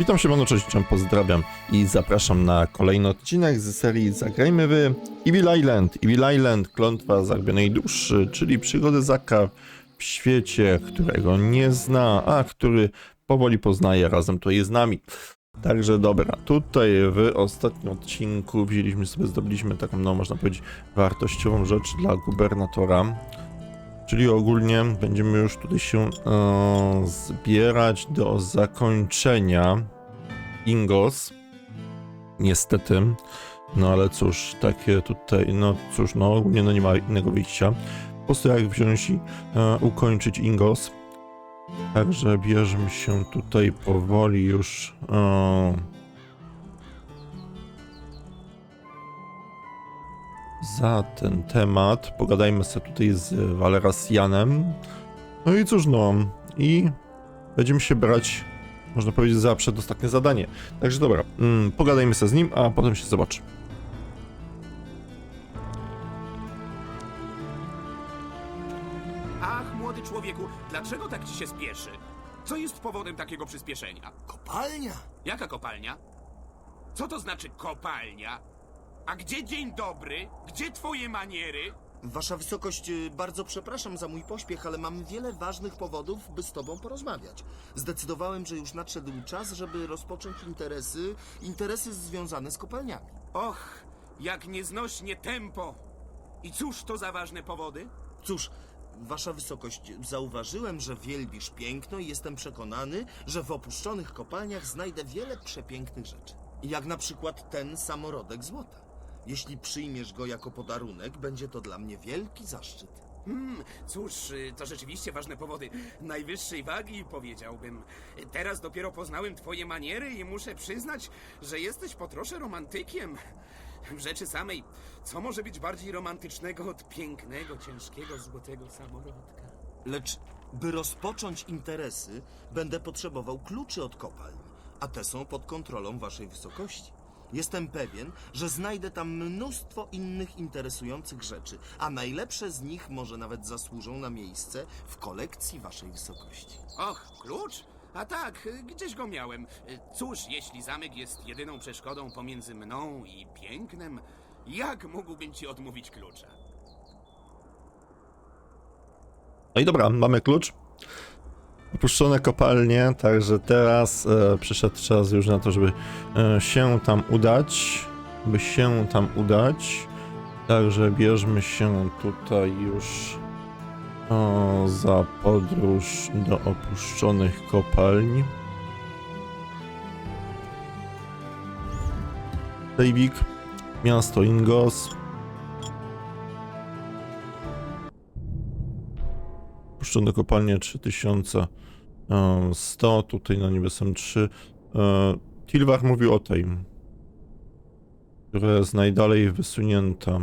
Witam się, cześć, cześć, pozdrawiam i zapraszam na kolejny odcinek z serii Zagrajmy w Evil Island. Evil Island, klątwa zagubionej duszy, czyli przygody Zaka w świecie, którego nie zna, a który powoli poznaje razem tutaj z nami. Także dobra, tutaj w ostatnim odcinku wzięliśmy sobie, zdobyliśmy taką, no można powiedzieć, wartościową rzecz dla gubernatora. Czyli ogólnie będziemy już tutaj się e, zbierać do zakończenia Ingos. Niestety. No ale cóż, takie tutaj, no cóż, no ogólnie no nie ma innego wyjścia. Po prostu jak wziąć i e, ukończyć Ingos. Także bierzemy się tutaj powoli już. E, za ten temat. Pogadajmy sobie tutaj z Walerasjanem. No i cóż, no, i będziemy się brać, można powiedzieć, za przedostatnie zadanie. Także dobra, mm, pogadajmy sobie z nim, a potem się zobaczy. Ach, młody człowieku, dlaczego tak ci się spieszy? Co jest powodem takiego przyspieszenia? Kopalnia? Jaka kopalnia? Co to znaczy kopalnia? A gdzie dzień dobry? Gdzie twoje maniery? Wasza wysokość, y, bardzo przepraszam za mój pośpiech, ale mam wiele ważnych powodów, by z tobą porozmawiać. Zdecydowałem, że już nadszedł czas, żeby rozpocząć interesy, interesy związane z kopalniami. Och, jak nieznośnie tempo! I cóż to za ważne powody? Cóż, wasza wysokość, zauważyłem, że wielbisz piękno i jestem przekonany, że w opuszczonych kopalniach znajdę wiele przepięknych rzeczy. Jak na przykład ten samorodek złota. Jeśli przyjmiesz go jako podarunek, będzie to dla mnie wielki zaszczyt. Hmm, cóż, y, to rzeczywiście ważne powody. Najwyższej wagi, powiedziałbym. Teraz dopiero poznałem twoje maniery i muszę przyznać, że jesteś po trosze romantykiem. W rzeczy samej, co może być bardziej romantycznego od pięknego, ciężkiego, złotego samorodka? Lecz by rozpocząć interesy, będę potrzebował kluczy od kopalni, a te są pod kontrolą waszej wysokości. Jestem pewien, że znajdę tam mnóstwo innych interesujących rzeczy, a najlepsze z nich może nawet zasłużą na miejsce w kolekcji waszej wysokości. Och, klucz? A tak, gdzieś go miałem. Cóż, jeśli zamek jest jedyną przeszkodą pomiędzy mną i pięknem, jak mógłbym ci odmówić klucza? No i dobra, mamy klucz. Opuszczone kopalnie, także teraz e, przyszedł czas już na to, żeby e, się tam udać. By się tam udać. Także bierzmy się tutaj już o, za podróż do opuszczonych kopalń. Dejwik, miasto Ingos. Opuszczone kopalnie 3100, tutaj na niebie są 3. E, Tilwar mówił o tej, która jest najdalej wysunięta.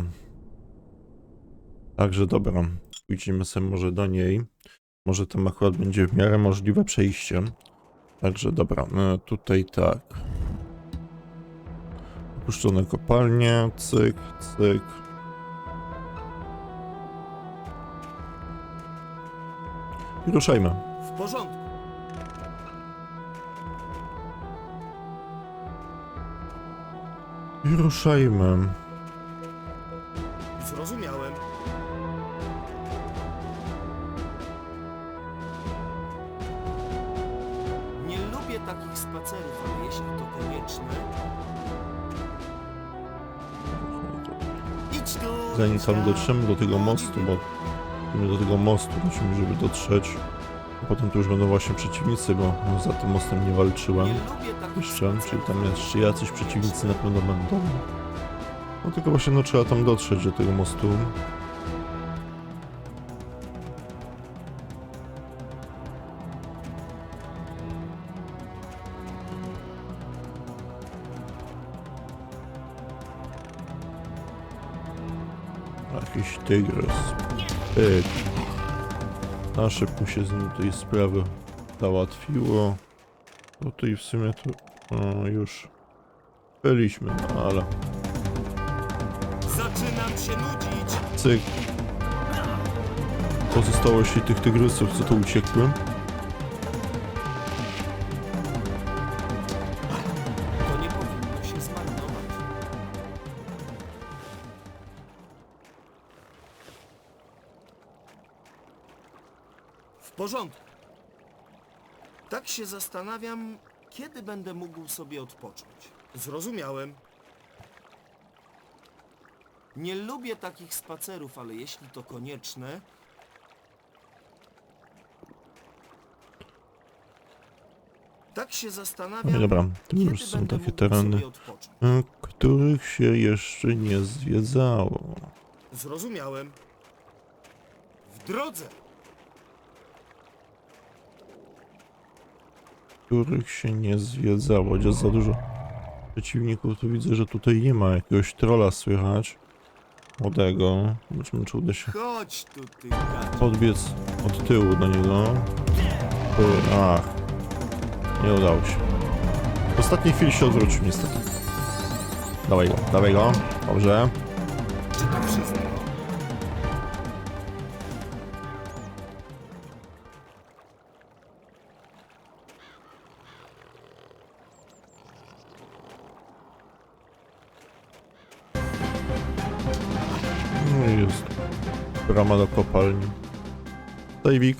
Także dobra, pójdziemy sobie może do niej. Może tam akurat będzie w miarę możliwe przejście. Także dobra, e, tutaj tak. Opuszczone kopalnie, cyk, cyk. I ruszajmy. W porządku. I ruszajmy. Zrozumiałem. Nie lubię takich spacerów, ale jeśli to konieczne... Idź tu! Zanim tam dotrzemy do tego mostu, bo musimy do tego mostu musimy, żeby dotrzeć. A potem to już będą właśnie przeciwnicy, bo za tym mostem nie walczyłem jeszcze, czyli tam jeszcze jacyś przeciwnicy na pewno będą. No tylko właśnie no trzeba tam dotrzeć do tego mostu. Jakiś tygrys. Pyk. Na szybko się z nim tej sprawy załatwiło. No i w sumie to o, już byliśmy, no ale Zaczynam się nudzić! cyk. Pozostałości tych tygrysów, co tu uciekły. Porządku. Tak się zastanawiam, kiedy będę mógł sobie odpocząć. Zrozumiałem. Nie lubię takich spacerów, ale jeśli to konieczne, tak się No zastanawiam, dobra, to kiedy już są będę takie mógł tereny, sobie odpocząć. których się jeszcze nie zwiedzało. Zrozumiałem. W drodze! Których się nie zwiedzało. Chociaż za dużo przeciwników, to widzę, że tutaj nie ma jakiegoś trolla słychać. Młodego. Zobaczymy, czy uda się tu, podbiec od tyłu do niego. Ach. Nie udało się. W ostatniej chwili się odwrócił niestety. Dawaj go, dawaj go. Dobrze. Brama do kopalni. Dajwik.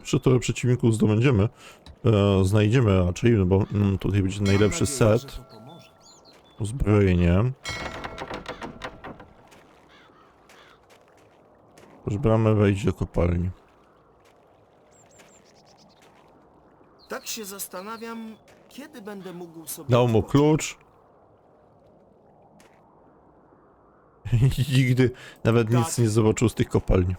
Jeszcze trochę przeciwników zdobędziemy. E, znajdziemy raczej, no bo mm, tutaj będzie najlepszy set. Uzbrojenie. Już bramę wejść do kopalni. Tak się zastanawiam, kiedy będę mógł sobie Dał mu klucz. Nigdy nawet nic Tak. nie zobaczył z tych kopalni.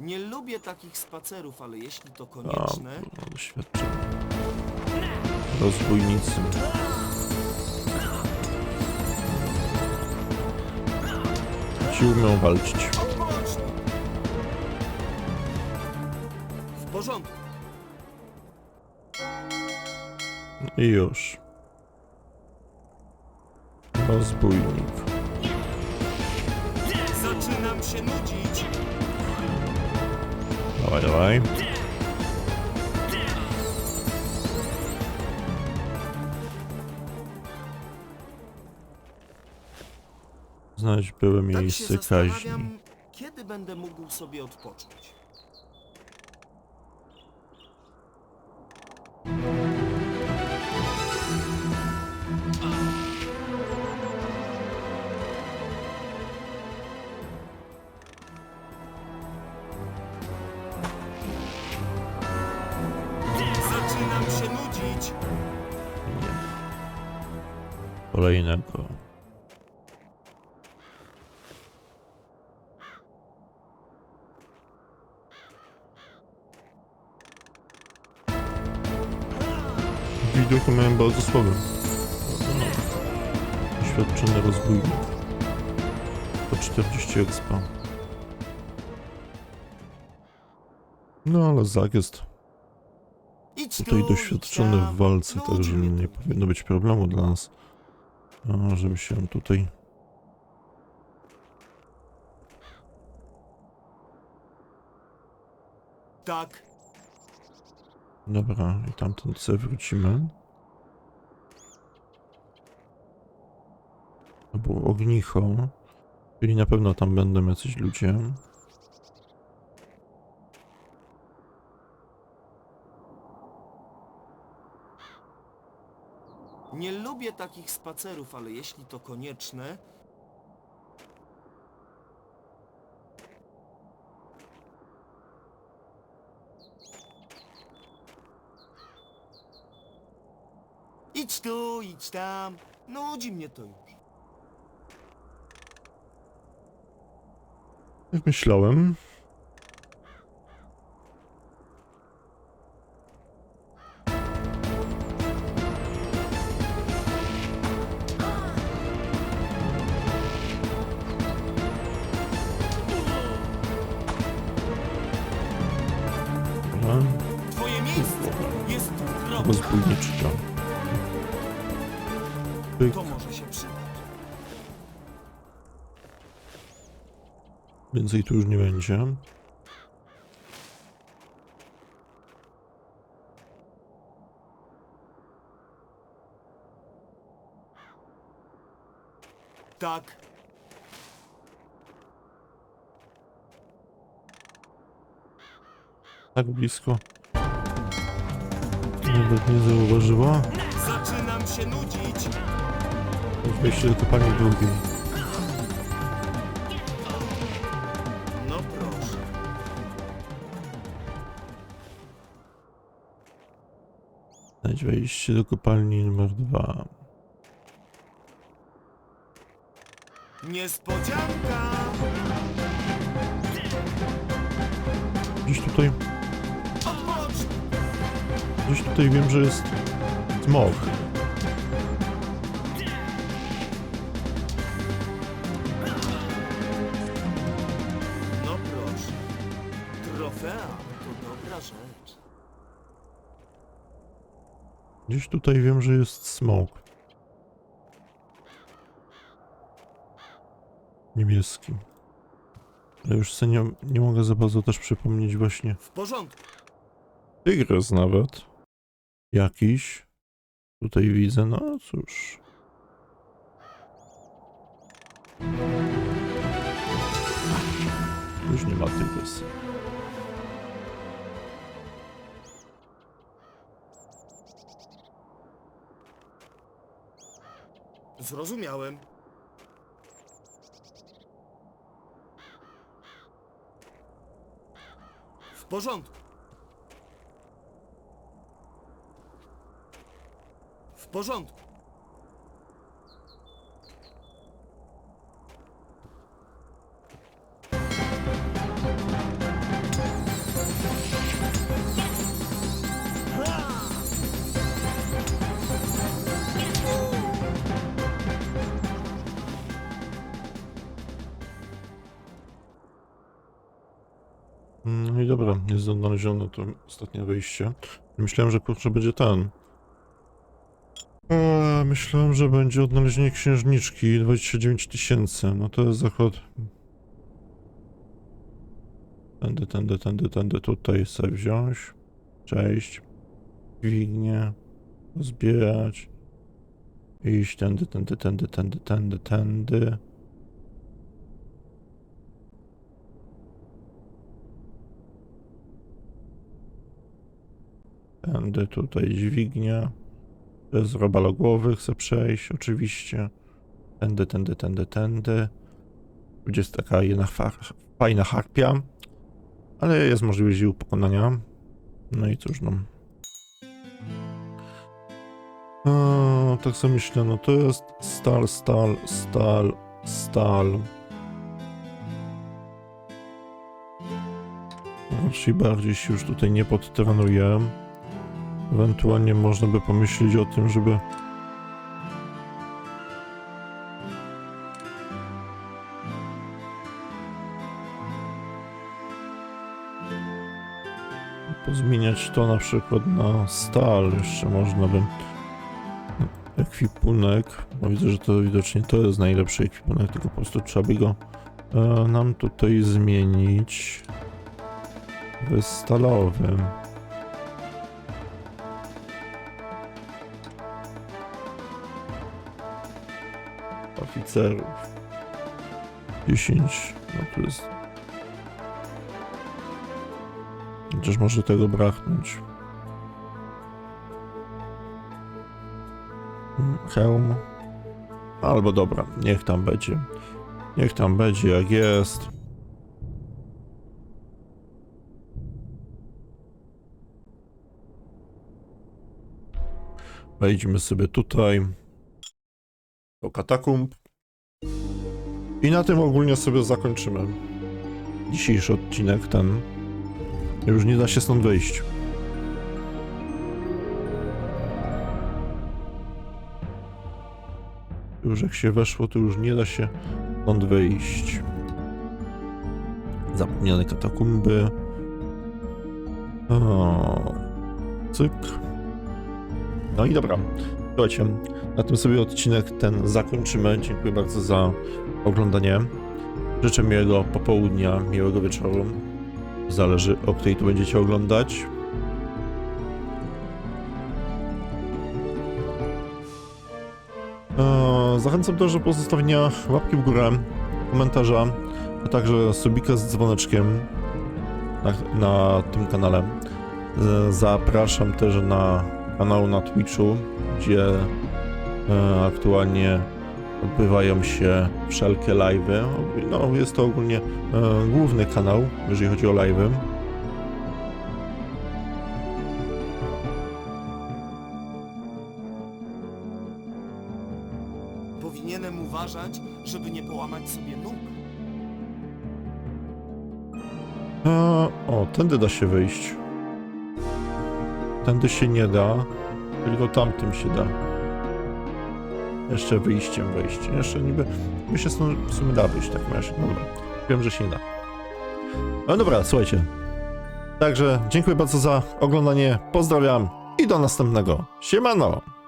Nie lubię takich spacerów, ale jeśli to A, konieczne, doświadczenie. Rozbójnicy. Ci umią walczyć. W porządku. I już. Rozbójnik. Zaczynam się nudzić. Dawaj, dawaj. Znaleźć były Tak miejsce kaźni. zastanawiam, kiedy będę mógł sobie odpocząć. Zaczynam się nudzić. Kolejnego. Widoku miałem bardzo słaby. Doświadczony rozbójnik. Po 40 expa. No ale Zag jest tutaj tu, doświadczony w walce, Nudzi także nie powinno być problemu dla nas. A, żeby się tutaj... Tak, Dobra, i tamtąd sobie wrócimy. To było ognicho. Czyli na pewno tam będą jacyś ludzie. Nie lubię takich spacerów, ale jeśli to konieczne, idź tu, idź tam. Nudzi mnie to już. Myślałem. Rozbójniczka. Pyk. To może się przydać. Więcej tu już nie będzie. Tak, Tak blisko. Nawet nie zauważyła. zaczynam się nudzić. Wejście do kopalni drugiej. No proszę. Znajdź wejście do kopalni numer dwa. Niespodzianka! Gdzieś tutaj! Gdzieś tutaj wiem, że jest smok. No proszę. Trofea to dobra rzecz. Gdzieś tutaj wiem, że jest smok. Niebieski. Ale już sobie nie, nie mogę za bardzo też przypomnieć właśnie. W porządku. Tygrys nawet. Jakiś. Tutaj widzę, no cóż. Już nie ma tygrysa. Zrozumiałem. W porządku. Porządku. No i dobra, jest odnalezione to ostatnie wyjście. Myślałem, że kurczę będzie ten. Myślałem, że będzie odnalezienie księżniczki 29 tysięcy. No to jest zachód. Tędy, tędy, tędy, tędy, tutaj sobie wziąć. Cześć. Dźwignię. Zbierać. Iść tędy, tędy, tędy, tędy, tędy, tędy. Tędy tutaj dźwignia. Bez robalogłowych chcę przejść, oczywiście. Tędy, tędy, tędy, tędy. Tu jest taka jedna fa- fajna harpia. Ale jest możliwość jej pokonania. No i cóż, no. Tak sobie myślę, no to jest stal, stal, stal, stal. Raczej bardziej się już tutaj nie podtrenuję. Ewentualnie można by pomyśleć o tym, żeby pozmieniać to na przykład na stal. Jeszcze można by ekwipunek. Bo widzę, że to widocznie to jest najlepszy ekwipunek, tylko po prostu trzeba by go e, nam tutaj zmienić w stalowym. Oficerów. 10, no tu jest. Chociaż może tego braknąć. Mm, Hełm. Albo dobra, niech tam będzie. Niech tam będzie jak jest. Wejdźmy sobie tutaj do katakumb. I na tym ogólnie sobie zakończymy dzisiejszy odcinek ten. Już nie da się stąd wyjść. Już jak się weszło, to już nie da się stąd wyjść. Zapomniane katakumby. O, cyk. No i dobra. Na tym sobie odcinek ten zakończymy. Dziękuję bardzo za oglądanie. Życzę miłego popołudnia, miłego wieczoru. Zależy o której tu będziecie oglądać. E, Zachęcam też do pozostawienia łapki w górę, komentarza, a także subika z dzwoneczkiem na, na tym kanale. E, Zapraszam też na kanał na Twitchu, gdzie e, aktualnie odbywają się wszelkie live'y. No, jest to ogólnie e, główny kanał, jeżeli chodzi o live'y. Powinienem uważać, żeby nie połamać sobie nóg. E, o, tędy da się wyjść. Tędy się nie da, tylko tamtym się da. Jeszcze wyjściem wejść. Jeszcze niby, by się w sumie da wyjść, tak masz. Dobra, wiem, że się nie da. No dobra, słuchajcie. Także dziękuję bardzo za oglądanie, pozdrawiam i do następnego. Siemano!